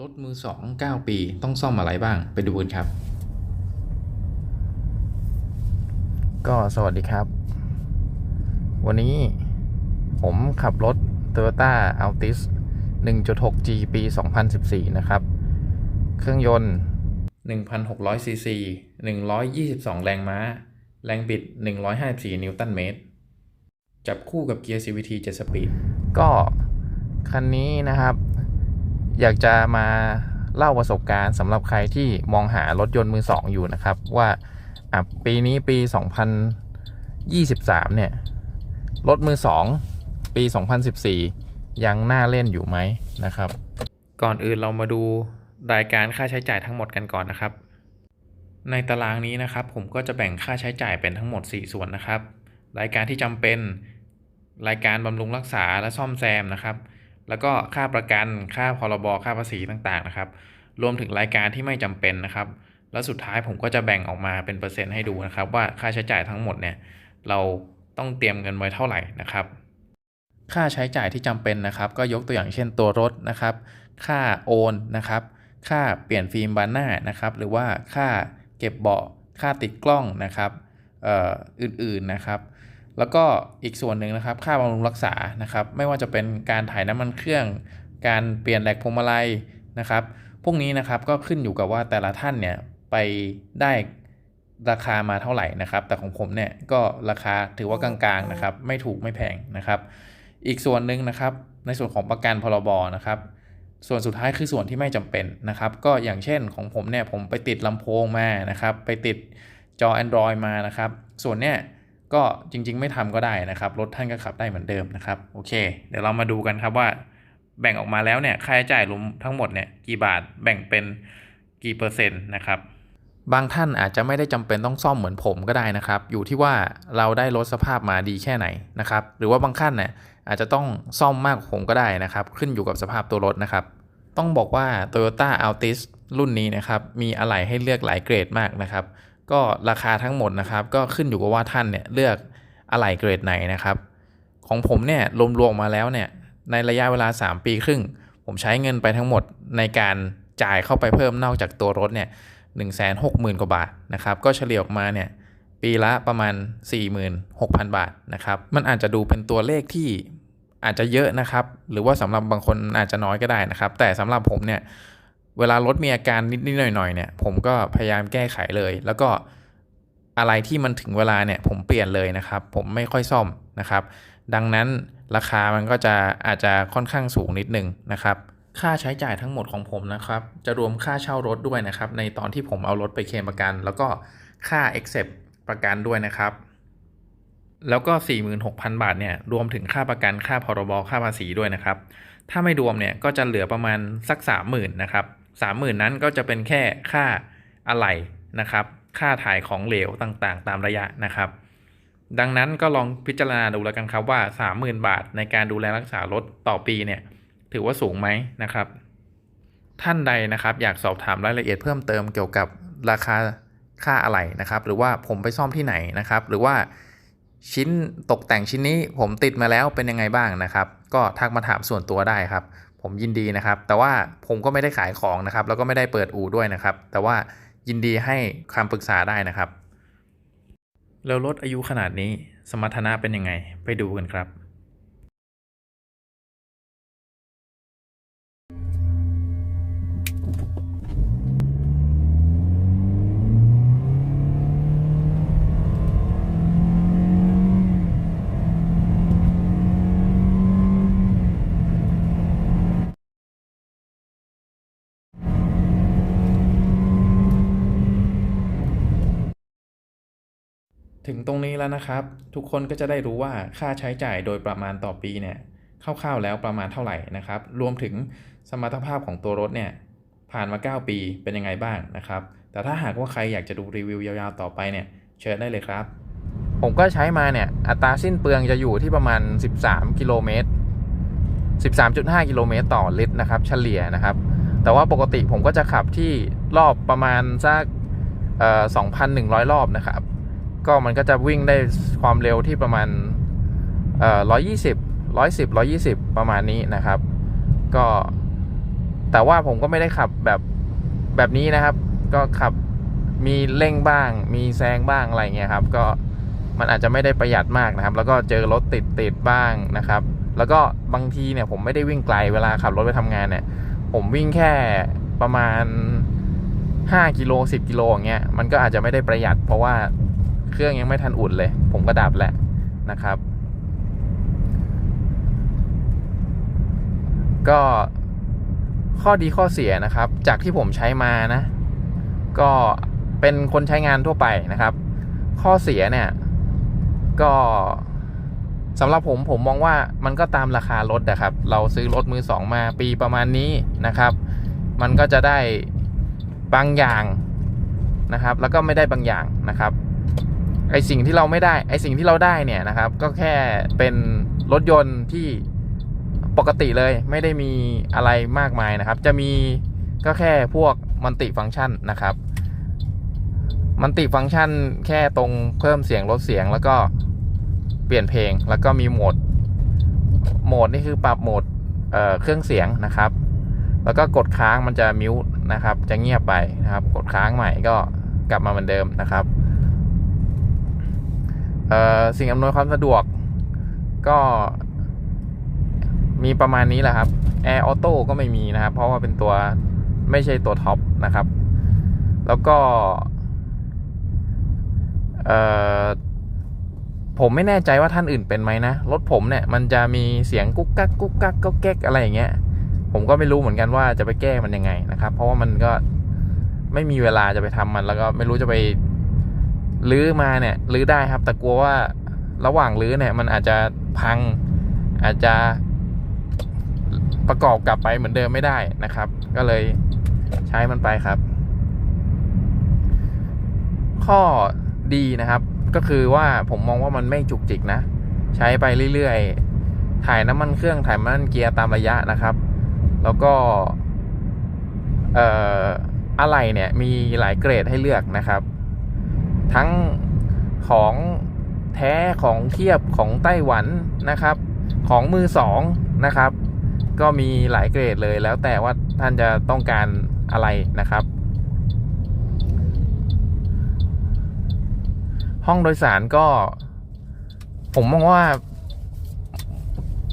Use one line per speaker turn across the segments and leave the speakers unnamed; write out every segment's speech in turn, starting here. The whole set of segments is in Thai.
รถมือสองเก้าปีต้องซ่อมอะไรบ้างไปดูกันครับ
ก็สวัสดีครับ วันนี้ผมขับรถ Toyota Altis 1.6G ปี 2014 นะครับ เครื่องยนต์
1,600 ซีซี 122 แรงม้า แรงบิด 154 นิวตันเมตร จับคู่กับเกียร์ CVT 7 สปีด
ก็คันนี้นะครับ อยากจะมาเล่าประสบการณ์สำหรับใครที่มองหารถยนต์มือสองอยู่นะครับ ว่าปีนี้ปี 2023 เนี่ย รถมือสองปี 2014 ยังน่าเล่นอยู่ไหมนะครับ
ก่อนอื่นเรามาดูรายการค่าใช้จ่ายทั้งหมดกันก่อนนะครับ ในตารางนี้นะครับ ผมก็จะแบ่งค่าใช้จ่ายเป็นทั้งหมด 4 ส่วนนะครับ รายการที่จำเป็น รายการบำรุงรักษาและซ่อมแซมนะครับ แล้วก็ค่าประกัน ค่าพรบ ค่าภาษีต่างๆนะครับ รวมถึงรายการที่ไม่จำเป็นนะครับ แล้วสุดท้ายผมก็จะแบ่งออกมาเป็นเปอร์เซ็นต์ให้ดูนะครับ ว่าค่าใช้จ่ายทั้งหมดเนี่ยเราต้องเตรียมเงินไว้เท่าไหร่นะครับ ค่าใช้จ่ายที่จำเป็นนะครับ ก็ยกตัวอย่างเช่นตัวรถนะครับ ค่าโอนนะครับ ค่าเปลี่ยนฟิล์มบานหน้านะครับ หรือว่าค่าเก็บเบาะ ค่าติดกล้องนะครับอออื่นๆนะครับ แล้วก็อีกส่วนหนึ่งนะครับ ค่าบำรุงรักษานะครับ ไม่ว่าจะเป็นการถ่ายน้ำมันเครื่อง การเปลี่ยนแหลกพวงมาลัยนะครับ พวกนี้นะครับก็ขึ้นอยู่กับว่าแต่ละท่านเนี่ยไปได้ราคามาเท่าไหร่นะครับ แต่ของผมเนี่ยก็ราคาถือว่ากลางๆนะครับ ไม่ถูกไม่แพงนะครับ อีกส่วนหนึ่งนะครับ ในส่วนของประกันพรบนะครับ ส่วนสุดท้ายคือส่วนที่ไม่จำเป็นนะครับ ก็อย่างเช่นของผมเนี่ยผมไปติดลำโพงมานะครับ ไปติดจอ Android มานะครับ ส่วนเนี้ย ก็จริง ๆ ไม่ทำก็ได้นะครับ รถท่านก็ขับได้เหมือนเดิมนะครับ โอเค เดี๋ยวเรามาดูกันครับว่า แบ่งออกมาแล้วเนี่ยค่าใช้จ่ายรวมทั้งหมดเนี่ยกี่บาทแบ่งเป็นกี่เปอร์เซ็นต์นะครับบางท่านอาจจะไม่ได้จำเป็นต้องซ่อมเหมือนผมก็ได้นะครับ อยู่ที่ว่าเราได้รถสภาพมาดีแค่ไหนนะครับ หรือว่าบางท่านเนี่ยอาจจะต้องซ่อมมากกว่าผมก็ได้นะครับ ขึ้นอยู่กับสภาพตัวรถนะครับ ต้องบอกว่า Toyota Altis รุ่นนี้นะครับ มีอะไหล่ให้เลือกหลายเกรดมากนะครับ ก็ราคาทั้งหมดนะครับ ก็ขึ้นอยู่กับว่าท่านเนี่ยเลือกอะไหล่เกรดไหนนะครับ ของผมเนี่ยรวมๆมาแล้วเนี่ยในระยะเวลา 3 ปีครึ่ง ผมใช้เงินไปทั้งหมดในการจ่ายเข้าไปเพิ่มนอกจากตัวรถเนี่ยหนึ่งแสนหกหมื่นกว่าบาทนะครับ ก็เฉลี่ยออกมาเนี่ยปีละประมาณ 46,000 บาทนะครับ มันอาจจะดูเป็นตัวเลขที่อาจจะเยอะนะครับ หรือว่าสำหรับบางคนอาจจะน้อยก็ได้นะครับ แต่สำหรับผมเนี่ย เวลารถมีอาการนิดๆหน่อยๆเนี่ย ผมก็พยายามแก้ไขเลย แล้วก็อะไรที่มันถึงเวลาเนี่ยผมเปลี่ยนเลยนะครับ ผมไม่ค่อยซ่อมนะครับ ดังนั้นราคามันก็จะอาจจะค่อนข้างสูงนิดนึงนะครับ ค่าใช้จ่ายทั้งหมดของผมนะครับ จะรวมค่าเช่ารถด้วยนะครับ ในตอนที่ผมเอารถไปเคลมประกัน แล้วก็ค่า accept ประกันด้วยนะครับ แล้วก็ 46,000 บาทเนี่ยรวมถึงค่าประกันค่าพรบค่าภาษีด้วยนะครับ ถ้าไม่รวมเนี่ยก็จะเหลือประมาณสัก 30,000นะครับ 30,000 นั้นก็จะเป็นแค่ค่าอะไหล่นะครับ ค่าถ่ายของเหลวต่างๆ ตามระยะนะครับ ดังนั้นก็ลองพิจารณาดูแล้วกันครับว่า 30,000 บาทในการดูแลรักษารถต่อปีเนี่ยถือว่าสูงไหมนะครับ ท่านใดนะครับอยากสอบถามรายละเอียดเพิ่มเติมเกี่ยวกับราคาค่าอะไหล่นะครับ หรือว่าผมไปซ่อมที่ไหนนะครับ หรือว่าชิ้นตกแต่งชิ้นนี้ผมติดมาแล้วเป็นยังไงบ้างนะครับ ก็ทักมาถามส่วนตัวได้ครับ ผมยินดีนะครับ แต่ว่าผมก็ไม่ได้ขายของนะครับ แล้วก็ไม่ได้เปิดอู่ด้วยนะครับ แต่ว่ายินดีให้คำปรึกษาได้นะครับ แล้วรถอายุขนาดนี้สมรรถนะเป็นยังไง ไปดูกันครับ ตรงนี้แล้วนะครับ ทุกคนก็จะได้รู้ว่าค่าใช้จ่ายโดยประมาณต่อปีเนี่ยคร่าวๆแล้วประมาณเท่าไหร่นะครับ รวมถึงสมรรถภาพของตัวรถเนี่ยผ่านมา 9 ปีเป็นยังไงบ้างนะครับ แต่ถ้าหากว่าใครอยากจะดูรีวิวยาวๆต่อไปเนี่ยเชิญได้เลยครับ
ผมก็ใช้มาเนี่ยอัตราสิ้นเปลืองจะอยู่ที่ประมาณ 13 กิโลเมตร 13.5 กิโลเมตรต่อลิตรนะครับ เฉลี่ยนะครับ แต่ว่าปกติผมก็จะขับที่รอบประมาณสักเอ่อ2,100 รอบนะครับ ก็มันก็จะวิ่งได้ความเร็วที่ประมาณเอ่อ120 110 120ประมาณนี้นะครับ ก็แต่ว่าผมก็ไม่ได้ขับแบบแบบนี้นะครับ ก็ขับมีเร่งบ้าง มีแซงบ้างอะไรเงี้ยครับ ก็มันอาจจะไม่ได้ประหยัดมากนะครับ แล้วก็เจอรถติดติดบ้างนะครับ แล้วก็บางทีเนี่ยผมไม่ได้วิ่งไกลเวลาขับรถไปทำงานเนี่ย ผมวิ่งแค่ประมาณ5กิโล10กิโลอย่างเงี้ยมันก็อาจจะไม่ได้ประหยัด เพราะว่า เครื่องยังไม่ทันอุ่นเลย ผมก็ดับแหละนะครับ ก็ข้อดีข้อเสียนะครับ จากที่ผมใช้มานะ ก็เป็นคนใช้งานทั่วไปนะครับ ข้อเสียเนี่ย ก็สำหรับผมผมมองว่ามันก็ตามราคารถนะครับ เราซื้อรถมือสองมาปีประมาณนี้นะครับ มันก็จะได้บางอย่างนะครับ แล้วก็ไม่ได้บางอย่างนะครับ ไอสิ่งที่เราไม่ได้ ไอสิ่งที่เราได้เนี่ยนะครับ ก็แค่เป็นรถยนต์ที่ปกติเลยไม่ได้มีอะไรมากมายนะครับ จะมีก็แค่พวกมันติฟังก์ชันนะครับมันติฟังก์ชันแค่ตรงเพิ่มเสียงลดเสียงแล้วก็เปลี่ยนเพลงแล้วก็มีโหมดโหมดนี่คือปรับโหมดเเครื่องเสียงนะครับ แล้วก็กดค้างมันจะมิวนะครับ จะเงียบไปนะครับ กดค้างใหม่ก็กลับมาเหมือนเดิมนะครับ สิ่งอำนวยความสะดวก ก็มีประมาณนี้แหละครับ Air Auto ก็ไม่มีนะครับ เพราะว่าเป็นตัวไม่ใช่ตัวท็อปนะครับ แล้วก็ผมไม่แน่ใจว่าท่านอื่นเป็นไหมนะ รถผมเนี่ยมันจะมีเสียงกุ๊กกักกุ๊กกักก็แก๊กอะไรอย่างเงี้ย ผมก็ไม่รู้เหมือนกันว่าจะไปแก้มันยังไงนะครับ เพราะว่ามันก็ไม่มีเวลาจะไปทำมัน แล้วก็ไม่รู้จะไป รื้อมาเนี่ยรื้อได้ครับ แต่กลัวว่าระหว่างรื้อเนี่ย มันอาจจะพัง อาจจะประกอบกลับไปเหมือนเดิมไม่ได้นะครับ ก็เลยใช้มันไปครับ ข้อดีนะครับ ก็คือว่าผมมองว่ามันไม่จุกจิกนะ ใช้ไปเรื่อยๆ ถ่ายน้ำมันเครื่องถ่ายน้ำมันเกียร์ตามระยะนะครับ แล้วก็เอ่ออะไรเนี่ยมีหลายเกรดให้เลือกนะครับ ทั้งของแท้ของเทียบของไต้หวันนะครับ ของมือสองนะครับ ก็มีหลายเกรดเลยแล้วแต่ว่าท่านจะต้องการอะไรนะครับ ห้องโดยสารก็ ผมมองว่า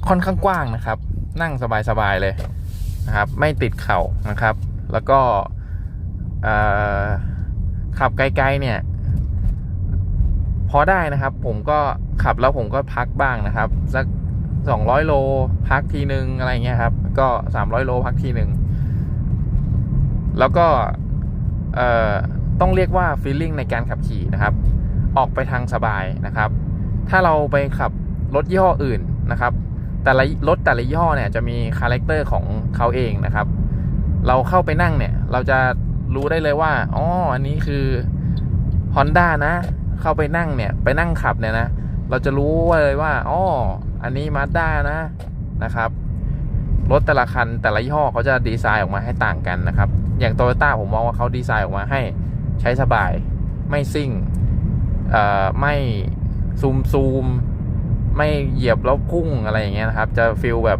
ค่อนข้างกว้างนะครับ นั่งสบายๆเลยนะครับ ไม่ติดเข่านะครับ แล้วก็ขับไกลๆเนี่ย พอได้นะครับ ผมก็ขับแล้วผมก็พักบ้างนะครับ สักสองร้อยโล พักทีนึงอะไรเงี้ยครับ ก็สามร้อยโลพักทีหนึ่งแล้วก็ต้องเรียกว่าฟีลลิ่งในการขับขี่นะครับ ออกไปทางสบายนะครับ ถ้าเราไปขับรถยี่ห้ออื่นนะครับ แต่ละรถแต่ละยี่ห้อเนี่ยจะมีคาแรคเตอร์ของเขาเองนะครับ เราเข้าไปนั่งเนี่ย เราจะรู้ได้เลยว่า อ๋อ อันนี้คือ Honda นะ เข้าไปนั่งเนี่ย ไปนั่งขับเนี่ยนะ เราจะรู้เลยว่าอ๋ออันนี้ Mazda นะนะครับ รถแต่ละคันแต่ละยี่ห้อเขาจะดีไซน์ออกมาให้ต่างกันนะครับ อย่าง t o y ยต้าผมมองว่าเขาดีไซน์ออกมาให้ใช้สบาย ไม่ซิ่งเอ่อไม่ซูมซูมไม่เหยียบแล้วพุ่งอะไรอย่างเงี้ยนะครับ จะฟิลแบบ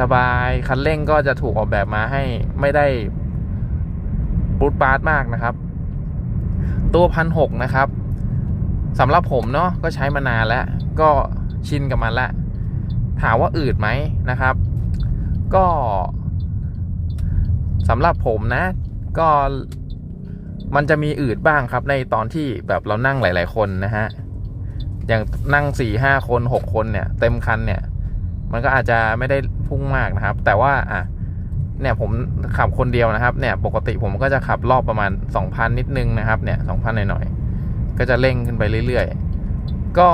สบายๆ คันเร่งก็จะถูกออกแบบมาให้ไม่ได้ปูดปาร์ตมากนะครับ ตัวพันหกนะครับ สำหรับผมเนาะก็ใช้มานานแล้ว ก็ชินกับมันล้วถามว่าอืดไหมนะครับ ก็สำหรับผมนะ ก็มันจะมีอืดบ้างครับ ในตอนที่แบบเรานั่งหลาย ๆ คนนะฮะอย่างนั่งสี่ห้าคนหกคนเนี่ย เต็มคันเนี่ย มันก็อาจจะไม่ได้พุ่งมากนะครับ แต่ว่าอะเนี่ยผมขับคนเดียวนะครับ เนี่ย ปกติผมก็จะขับรอบประมาณสองพันนิดนึงนะครับ เนี่ยสองพันหน่อยๆ ก็จะเร่งขึ้นไปเรื่อยๆ ก็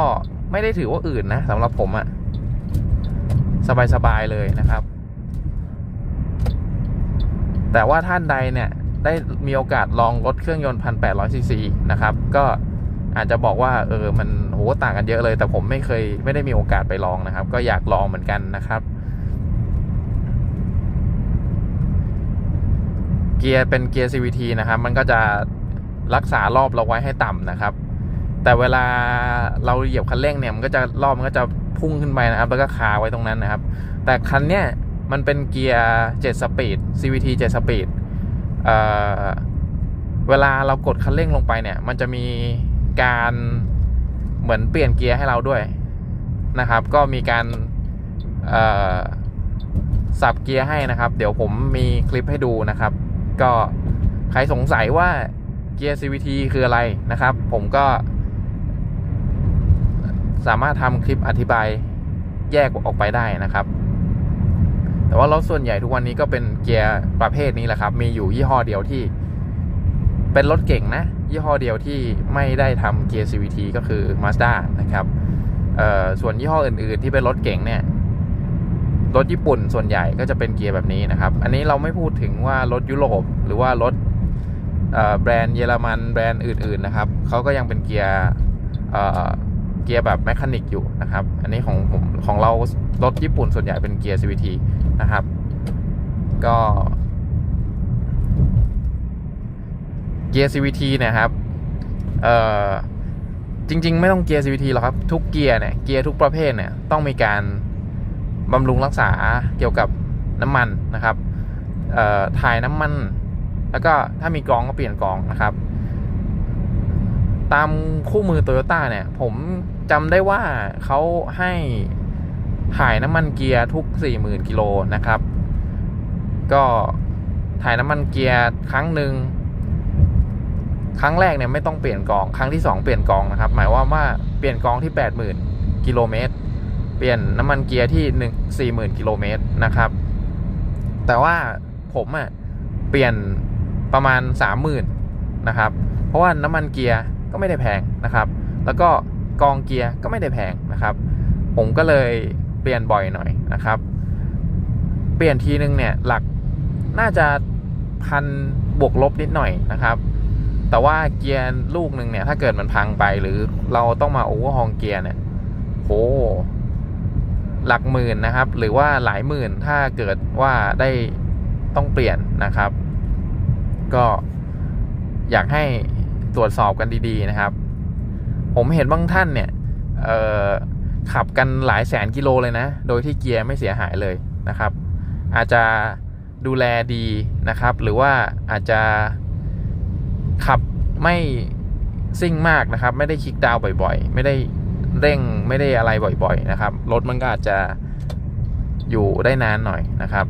ไม่ได้ถือว่าอื่นนะสำหรับผมอะสบายๆเลยนะครับ แต่ว่าท่านใดเนี่ยได้มีโอกาสลองรถเครื่องยนต์พันแปดร้อยซีซีนะครับ ก็อาจจะบอกว่าเออมันโหต่างกันเยอะเลย แต่ผมไม่เคยไม่ได้มีโอกาสไปลองนะครับ ก็อยากลองเหมือนกันนะครับ เกียร์เป็นเกียร์ CVT นะครับ มันก็จะ รักษารอบเราไว้ให้ต่ำนะครับ แต่เวลาเราเหยียบคันเร่งเนี่ยมันก็จะรอบมันก็จะพุ่งขึ้นไปนะครับ แล้วก็คาไว้ตรงนั้นนะครับ แต่คันเนี้ยมันเป็นเกียร์7สปีด CVT 7สปีดเอ่อเวลาเรากดคันเร่งลงไปเนี่ย มันจะมีการเหมือนเปลี่ยนเกียร์ให้เราด้วยนะครับ ก็มีการเอ่อสับเกียร์ให้นะครับ เดี๋ยวผมมีคลิปให้ดูนะครับ ก็ใครสงสัยว่า เกียร์ CVT คืออะไรนะครับ ผมก็ สามารถทำคลิปอธิบายแยกออกไปได้นะครับ แต่ว่ารถส่วนใหญ่ทุกวันนี้ก็เป็นเกียร์ประเภทนี้แหละครับ มีอยู่ยี่ห้อเดียวที่ เป็นรถเก่งนะ ยี่ห้อเดียวที่ไม่ได้ทำเกียร์ CVT ก็คือ Mazda นะครับส่วนยี่ห้ออื่น ๆ ที่เป็นรถเก่งเนี่ยรถญี่ปุ่นส่วนใหญ่ก็จะเป็นเกียร์แบบนี้นะครับ อันนี้เราไม่พูดถึงว่ารถยุโรปหรือว่ารถ แบรนด์เยอรมันแบรนด์อื่น ๆ นะครับเขาก็ยังเป็นเกียร์เกียร์แบบแมคานิกอยู่นะครับ อันนี้ของผมของเรารถญี่ปุ่นส่วนใหญ่เป็นเกียร์ CVT นะครับ ก็เกียร์ CVT เนะครับเอ่อจริง ๆ ไม่ต้องเกียร์ CVT หรอกครับ ทุกเกียร์เนี่ยเกียร์ทุกประเภทเนี่ยต้องมีการบำรุงรักษาเกี่ยวกับน้ำมันนะครับถ่ายน้ำมัน แล้วก็ถ้ามีกองก็เปลี่ยนกองนะครับ ตามคู่มือโตโยต้าเนี่ย ผมจำได้ว่าเขาให้ถ่ายน้ำมันเกียร์ทุก 40,000กิโลนะครับ ก็ถ่ายน้ำมันเกียร์ครั้งหนึ่งครั้งแรกเนี่ยไม่ต้องเปลี่ยนกอง ครั้งที่ 2 เปลี่ยนกองนะครับ หมายว่าว่าเปลี่ยนกองที่ 80,000กิโลเมตร เปลี่ยนน้ำมันเกียร์ที่ 1 40,000กิโลเมตรนะครับ แต่ว่าผมอะ่ะเปลี่ยน ประมาณ 30,000นะครับเพราะว่าน้ำมันเกียร์ก็ไม่ได้แพงนะครับ แล้วก็กองเกียร์ก็ไม่ได้แพงนะครับ ผมก็เลยเปลี่ยนบ่อยหน่อยนะครับ เปลี่ยนทีนึงเนี่ยหลักน่าจะพันบวกลบนิดหน่อยนะครับ แต่ว่าเกียร์ลูกหนึ่งเนี่ยถ้าเกิดมันพังไปหรือเราต้องมาโอเวอร์ฮองเกียร์เนี่ยโหหลักหมื่นนะครับ หรือว่าหลายหมื่นถ้าเกิดว่าได้ต้องเปลี่ยนนะครับ ก็อยากให้ตรวจสอบกันดีๆนะครับ ผมเห็นบางท่านเนี่ยขับกันหลายแสนกิโลเลยนะ โดยที่เกียร์ไม่เสียหายเลยนะครับ อาจจะดูแลดีนะครับ หรือว่าอาจจะขับไม่ซิ่งมากนะครับ ไม่ได้คลิกดาวบ่อยๆ ไม่ได้เร่งไม่ได้อะไรบ่อยๆนะครับ รถมันก็อาจจะอยู่ได้นานหน่อยนะครับ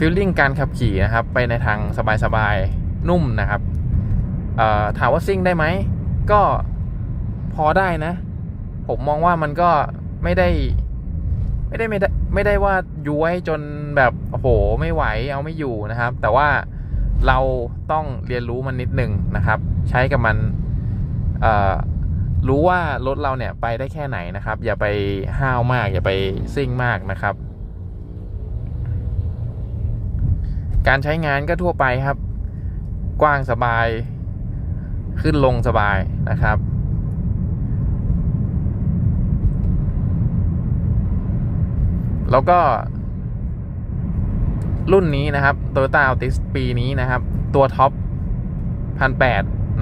ฟีลลิ่งการขับขี่นะครับ ไปในทางสบายๆ นุ่มนะครับถามว่าซิ่งได้ไหม ก็พอได้นะ ผมมองว่ามันก็ไม่ได้ ไม่ได้ไม่ได้ไม่ได้ว่าย้วยจนแบบโอ้โหไม่ไหวเอาไม่อยู่นะครับ แต่ว่าเราต้องเรียนรู้มันนิดนึงนะครับ ใช้กับมันรู้ว่ารถเราเนี่ยไปได้แค่ไหนนะครับ อย่าไปห้าวมาก อย่าไปซิ่งมากนะครับ การใช้งานก็ทั่วไปครับ กว้างสบาย ขึ้นลงสบายนะครับ แล้วก็ รุ่นนี้นะครับ Toyota Altis ปีนี้นะครับ ตัวท็อปพันแ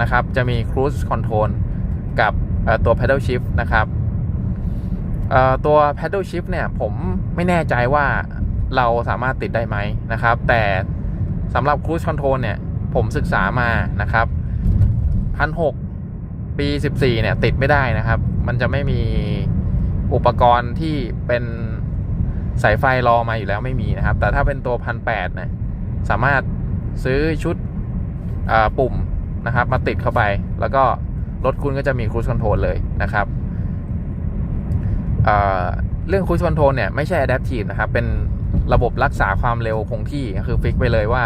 นะครับ จะมี Cruise Control กับตัว Pedal Shift นะครับตัว Pedal Shift เนี่ย ผมไม่แน่ใจว่า เราสามารถติดได้ไหมนะครับ แต่สำหรับ Cruise Control เนี่ย ผมศึกษามานะครับพันหปี 14 เนี่ย ติดไม่ได้นะครับ มันจะไม่มีอุปกรณ์ที่เป็นสายไฟรอมาอยู่แล้วไม่มีนะครับ แต่ถ้าเป็นตัวพันแนะสามารถซื้อชุดปุ่มนะครับ มาติดเข้าไป แล้วก็รถคุณก็จะมี Cruise Control เลยนะครับเเรื่อง Cruise Control เนี่ย ไม่ใช่ Adaptive นะครับ เป็น ระบบรักษาความเร็วคงที่ก็คือฟิกไปเลยว่า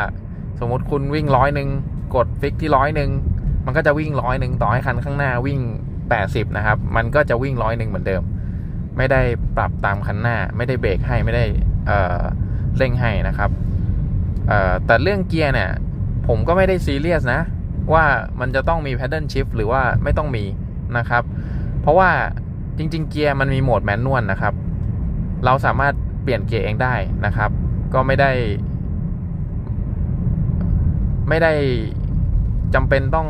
สมมติคุณวิ่งร้อยหนึ่งกดฟิกที่ร้อยหนึ่งมันก็จะวิ่งร้อยหนึ่งต่อให้คันข้างหน้าวิ่ง 80 นะครับ มันก็จะวิ่งร้อยหนึ่งเหมือนเดิม ไม่ได้ปรับตามคันหน้า ไม่ได้เบรกให้ไม่ได้เเร่งให้นะครับแต่เรื่องเกียร์เนี่ย ผมก็ไม่ได้ซีเรียสนะ ว่ามันจะต้องมี paddle shift หรือว่าไม่ต้องมีนะครับ เพราะว่าจริง ๆ เกียร์มันมีโหมดแมนนวลนะครับ เราสามารถ เปลี่ยนเกียร์เองได้นะครับ ก็ไม่ได้ ไม่ได้จำเป็นต้อง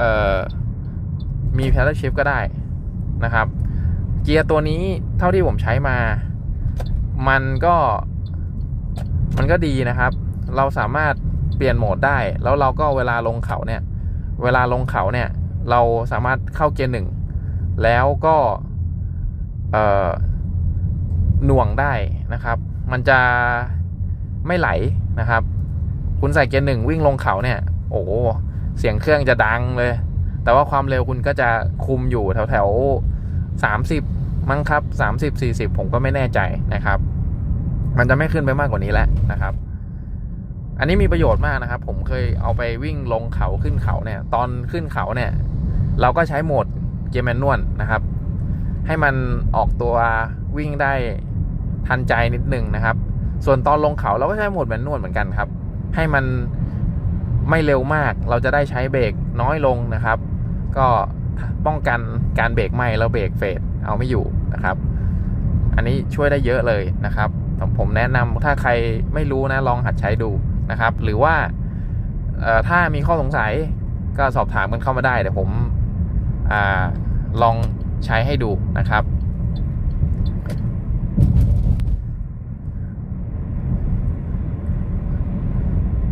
ออมี paddle shift ก็ได้นะครับ เกียร์ตัวนี้เท่าที่ผมใช้มา มันก็มันก็ดีนะครับ เราสามารถเปลี่ยนโหมดได้ แล้วเราก็เวลาลงเขาเนี่ย เวลาลงเขาเนี่ย เราสามารถเข้าเกียร์หนึ่งแล้วก็เอ่อ หน่วงได้นะครับ มันจะไม่ไหลนะครับ คุณใส่เกียร์หนึ่งวิ่งลงเขาเนี่ย โอ้เสียงเครื่องจะดังเลย แต่ว่าความเร็วคุณก็จะคุมอยู่แถวแถวสามสิบมั้งครับสามสิบสี่สิบผมก็ไม่แน่ใจนะครับ มันจะไม่ขึ้นไปมากกว่านี้แล้วนะครับ อันนี้มีประโยชน์มากนะครับ ผมเคยเอาไปวิ่งลงเขาขึ้นเขาเนี่ย ตอนขึ้นเขาเนี่ย เราก็ใช้โหมดเกียร์แมนนวลนะครับ ให้มันออกตัววิ่งได้ ทันใจนิดนึงนะครับ ส่วนตอนลงเขาเราก็ใช้โหมดแมนนวลเหมือนกันครับ ให้มันไม่เร็วมาก เราจะได้ใช้เบรกน้อยลงนะครับ ก็ป้องกันการเบรกไหมแล้วเบรกเฟดเอาไม่อยู่นะครับ อันนี้ช่วยได้เยอะเลยนะครับ ผมแนะนำถ้าใครไม่รู้นะลองหัดใช้ดูนะครับ หรือว่าถ้ามีข้อสงสัยก็สอบถามกันเข้ามาได้เดี๋ยวผมอลองใช้ให้ดูนะครับ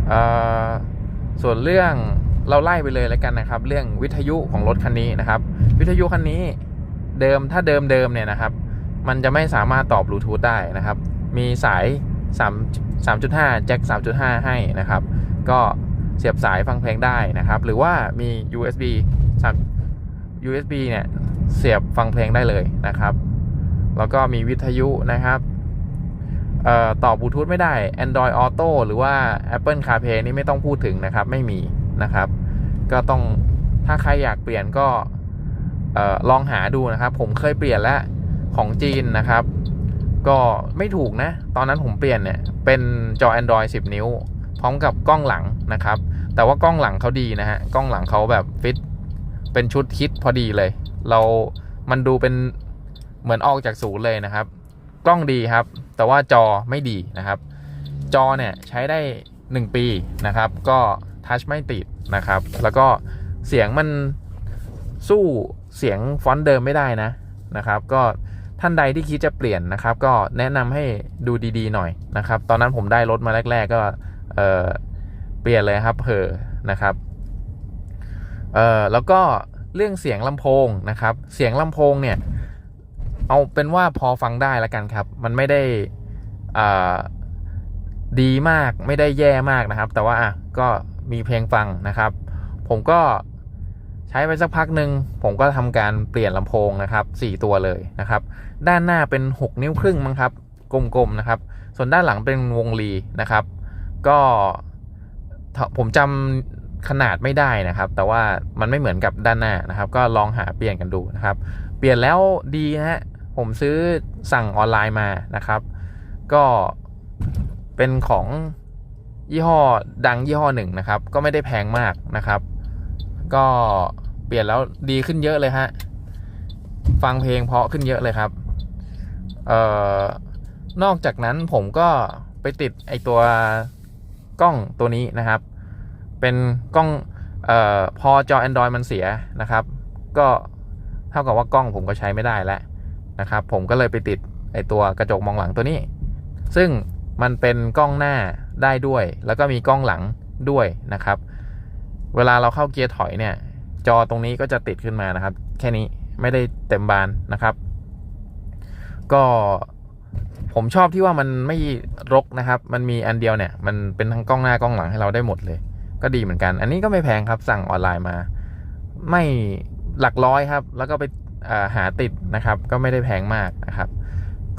เอ่อ ส่วนเรื่องเราไล่ไปเลยแล้วกันนะครับ เรื่องวิทยุของรถคันนี้นะครับ วิทยุคันนี้เดิมถ้าเดิมเดิมเนี่ยนะครับ มันจะไม่สามารถตอบบลูทูธได้นะครับ มีสาย 3 3.5 แจ็ค 3.5 ให้นะครับ ก็เสียบสายฟังเพลงได้นะครับ หรือว่ามี USB 3 USB เนี่ยเสียบฟังเพลงได้เลยนะครับ แล้วก็มีวิทยุนะครับ ต่อบลูทูธไม่ได้ Android Auto หรือว่า Apple CarPlay นี่ไม่ต้องพูดถึงนะครับ ไม่มีนะครับ ก็ต้องถ้าใครอยากเปลี่ยนก็ลองหาดูนะครับ ผมเคยเปลี่ยนแล้วของจีนนะครับ ก็ไม่ถูกนะ ตอนนั้นผมเปลี่ยนเนี่ยเป็นจอ Android 10 นิ้ว พร้อมกับกล้องหลังนะครับ แต่ว่ากล้องหลังเขาดีนะฮะกล้องหลังเขาแบบฟิตเป็นชุดคิดพอดีเลย เรามันดูเป็นเหมือนออกจากศูนย์เลยนะครับ กล้องดีครับ แต่ว่าจอไม่ดีนะครับ จอเนี่ยใช้ได้ 1 ปีนะครับ ก็ทัชไม่ติดนะครับ แล้วก็เสียงมันสู้เสียงฟอนต์เดิมไม่ได้นะนะครับ ก็ท่านใดที่คิดจะเปลี่ยนนะครับ ก็แนะนำให้ดูดีๆหน่อยนะครับ ตอนนั้นผมได้รถมาแรก ๆ ก็เออเปลี่ยนเลยครับเพอนะครับเออแล้วก็เรื่องเสียงลำโพงนะครับ เสียงลำโพงเนี่ย เอาเป็นว่าพอฟังได้แล้วกันครับ มันไม่ได้ดีมากไม่ได้แย่มากนะครับ แต่ว่าอะก็มีเพลงฟังนะครับ ผมก็ใช้ไปสักพักหนึ่งผมก็ทำการเปลี่ยนลำโพงนะครับ 4 ตัวเลยนะครับ ด้านหน้าเป็น 6 นิ้วครึ่งมั้งครับกลมๆนะครับ ส่วนด้านหลังเป็นวงลีนะครับ ก็ผมจำขนาดไม่ได้นะครับ แต่ว่ามันไม่เหมือนกับด้านหน้านะครับ ก็ลองหาเปลี่ยนกันดูนะครับ เปลี่ยนแล้วดีนะฮะ ผมซื้อสั่งออนไลน์มานะครับ ก็เป็นของยี่ห้อดังยี่ห้อหนึ่งนะครับ ก็ไม่ได้แพงมากนะครับ ก็เปลี่ยนแล้วดีขึ้นเยอะเลยฮะฟังเพลงเพราะขึ้นเยอะเลยครับเอ่อนอกจากนั้นผมก็ไปติดไอตัวกล้องตัวนี้นะครับ เป็นกล้องเอ่อพอจอ Android มันเสียนะครับ ก็เท่ากับว่ากล้องผมก็ใช้ไม่ได้แล้ว นะครับ ผมก็เลยไปติดไอตัวกระจกมองหลังตัวนี้ ซึ่งมันเป็นกล้องหน้าได้ด้วย แล้วก็มีกล้องหลังด้วยนะครับ เวลาเราเข้าเกียร์ถอยเนี่ย จอตรงนี้ก็จะติดขึ้นมานะครับ แค่นี้ไม่ได้เต็มบานนะครับ ก็ผมชอบที่ว่ามันไม่รกนะครับ มันมีอันเดียวเนี่ย มันเป็นทั้งกล้องหน้ากล้องหลังให้เราได้หมดเลย ก็ดีเหมือนกัน อันนี้ก็ไม่แพงครับ สั่งออนไลน์มา ไม่หลักร้อยครับ แล้วก็ไป หาติดนะครับ ก็ไม่ได้แพงมากนะครับ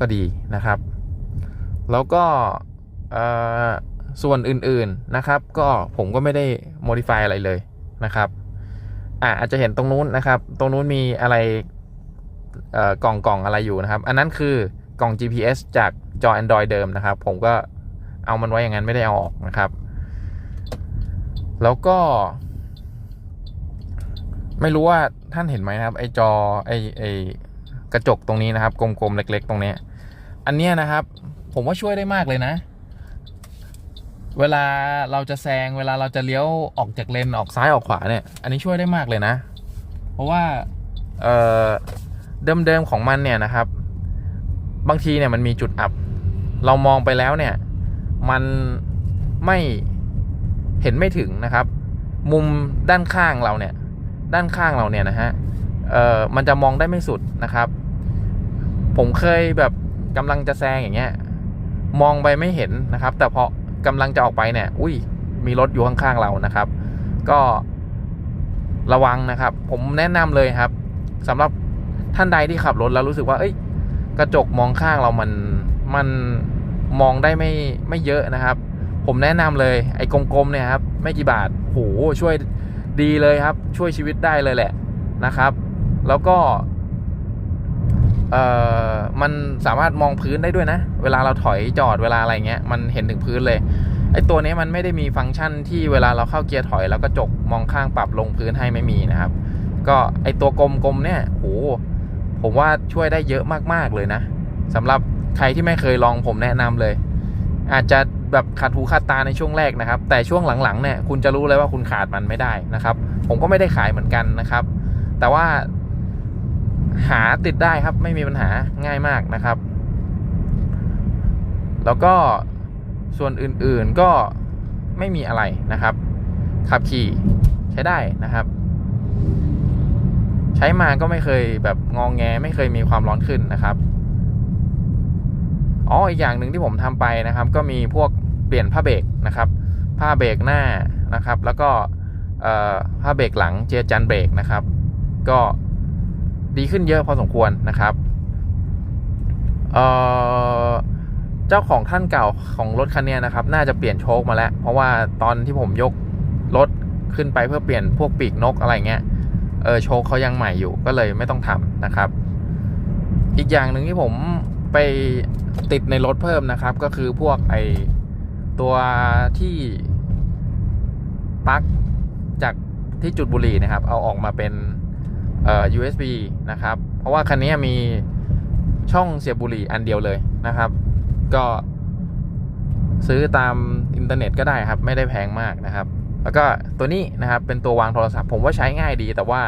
ก็ดีนะครับ แล้วก็ส่วนอื่นๆนะครับ ก็ผมก็ไม่ได้ modify อะไรเลยนะครับอะอาจจะเห็นตรงนู้นนะครับ ตรงนู้นมีอะไรกล่องกล่องอะไรอยู่นะครับ อันนั้นคือกล่อง GPS จากจอ Android เดิมนะครับ ผมก็เอามันไว้อย่างนั้นไม่ได้เอาออกนะครับ แล้วก็ ไม่รู้ว่าท่านเห็นไหมนะครับ ไอจอไอไอกระจกตรงนี้นะครับ กลมๆเล็ก ๆ ตรงนี้ อันเนี้ยนะครับ ผมว่าช่วยได้มากเลยนะ เวลาเราจะแซงเวลาเราจะเลี้ยวออกจากเลนออกซ้ายออกขวาเนี่ย อันนี้ช่วยได้มากเลยนะ เพราะว่าเอ่อเดิมๆของมันเนี่ยนะครับ บางทีเนี่ยมันมีจุดอับ เรามองไปแล้วเนี่ย มันไม่เห็นไม่ถึงนะครับ มุมด้านข้างเราเนี่ย ด้านข้างเราเนี่ยนะฮะเอ่อมันจะมองได้ไม่สุดนะครับ ผมเคยแบบกำลังจะแซงอย่างเงี้ยมองไปไม่เห็นนะครับ แต่พอกำลังจะออกไปเนี่ย อุ้ยมีรถอยู่ข้างๆเรานะครับ ก็ระวังนะครับ ผมแนะนำเลยครับสำหรับท่านใดที่ขับรถแล้วรู้สึกว่า เอ้ย กระจกมองข้างเรามันมันมองได้ไม่ไม่เยอะนะครับ ผมแนะนำเลย ไอ้กลมๆเนี่ยครับ ไม่กี่บาทโหช่วย ดีเลยครับช่วยชีวิตได้เลยแหละนะครับ แล้วก็เอ่อมันสามารถมองพื้นได้ด้วยนะ เวลาเราถอยจอดเวลาอะไรเงี้ยมันเห็นถึงพื้นเลยไอตัวนี้มันไม่ได้มีฟังก์ชันที่เวลาเราเข้าเกียร์ถอย แล้วก็จกมองข้างปรับลงพื้นให้ไม่มีนะครับ ก็ไอตัวกลมๆเนี่ยโหผมว่าช่วยได้เยอะมากๆเลยนะสำหรับใครที่ไม่เคยลองผมแนะนำเลย อาจจะ แบบขาดหูขาดตาในช่วงแรกนะครับ แต่ช่วงหลังๆเนี่ยคุณจะรู้เลยว่าคุณขาดมันไม่ได้นะครับ ผมก็ไม่ได้ขายเหมือนกันนะครับ แต่ว่าหาติดได้ครับไม่มีปัญหาง่ายมากนะครับ แล้วก็ส่วนอื่นๆก็ไม่มีอะไรนะครับ ขับขี่ใช้ได้นะครับ ใช้มาก็ไม่เคยแบบงองแงไม่เคยมีความร้อนขึ้นนะครับอ๋ออีกอย่างหนึ่งที่ผมทำไปนะครับ ก็มีพวก ปลี่ยนผ้าเบรกนะครับ ผ้าเบรกหน้านะครับ แล้วก็ผ้าเบรกหลังเจียจันเบรกนะครับ ก็ดีขึ้นเยอะพอสมควรนะครับเจ้าของท่านเก่าของรถคันนี้นะครับ น่าจะเปลี่ยนโชคมาแล้ว เพราะว่าตอนที่ผมยกรถขึ้นไปเพื่อเปลี่ยนพวกปีกนกอะไรเงี้ยเออโชคเขายังใหม่อยู่ก็เลยไม่ต้องทำนะครับ อีกอย่างหนึ่งที่ผมไปติดในรถเพิ่มนะครับ ก็คือพวกไอ ตัวที่ปลั๊กจากที่จุดบุหรี่นะครับ เอาออกมาเป็นเอ่อ USB นะครับ เพราะว่าคันนี้มีช่องเสียบบุหรี่อันเดียวเลยนะครับ ก็ซื้อตามอินเทอร์เน็ตก็ได้ครับ ไม่ได้แพงมากนะครับ แล้วก็ตัวนี้นะครับเป็นตัววางโทรศัพท์ ผมว่าใช้ง่ายดี แต่ว่า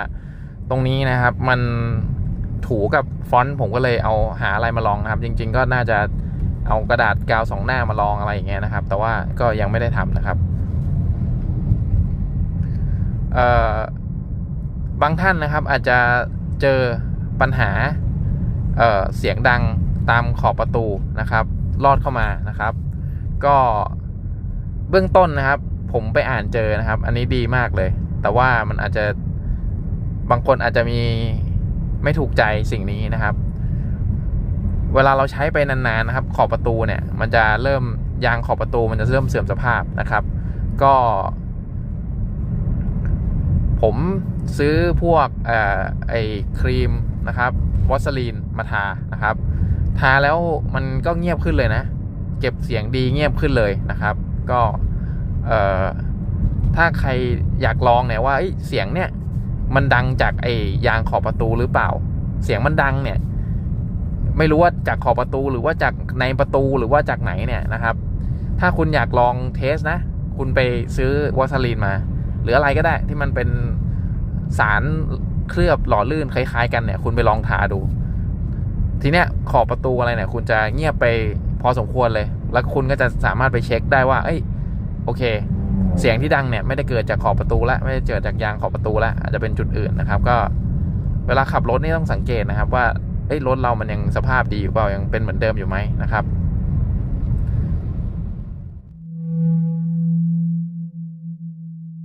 ตรงนี้นะครับมันถูกับฟอนต์ผมก็เลยเอาหาอะไรมาลองนะครับ จริง ๆ ก็น่าจะ เอากระดาษกาวสองหน้ามาลองอะไรอย่างเงี้ยนะครับ แต่ว่าก็ยังไม่ได้ทำนะครับเอ่อบางท่านนะครับอาจจะเจอปัญหาเอ่อเสียงดังตามขอบประตูนะครับลอดเข้ามานะครับ ก็เบื้องต้นนะครับ ผมไปอ่านเจอนะครับ อันนี้ดีมากเลย แต่ว่ามันอาจจะบางคนอาจจะมีไม่ถูกใจสิ่งนี้นะครับ เวลาเราใช้ไปนานๆนะครับ ขอบประตูเนี่ย มันจะเริ่มยางขอบประตูมันจะเริ่มเสื่อมสภาพนะครับ ก็ ผมซื้อพวกออไอครีมนะครับวัสลีนมาทานะครับ ทาแล้วมันก็เงียบขึ้นเลยนะ เก็บเสียงดีเงียบขึ้นเลยนะครับ ก็ถ้าใครอยากลองเนี่ยว่าเอ้ยเสียงเนี่ยมันดังจากไอ้ยางขอบประตูหรือเปล่า เสียงมันดังเนี่ย ไม่รู้ว่าจากขอบประตูหรือว่าจากในประตูหรือว่าจากไหนเนี่ยนะครับ ถ้าคุณอยากลองเทสนะ คุณไปซื้อวาสลีนมา หรืออะไรก็ได้ที่มันเป็นสารเคลือบหล่อลื่นคล้ายๆ กันเนี่ย คุณไปลองทาดู ทีเนี้ยขอบประตูอะไรเนี่ย คุณจะเงียบไปพอสมควรเลย แล้วคุณก็จะสามารถไปเช็คได้ว่า เอ้ย โอเค เสียงที่ดังเนี่ย ไม่ได้เกิดจากขอบประตูล้วไม่ได้เกิดจากยางขอบประตูล้วอาจจะเป็นจุดอื่นนะครับ ก็เวลาขับรถนี่ต้องสังเกตนะครับว่า เอ้ยรถเรามันยังสภาพดีอยู่เปล่ายังเป็นเหมือนเดิมอยู่ไหมนะครับ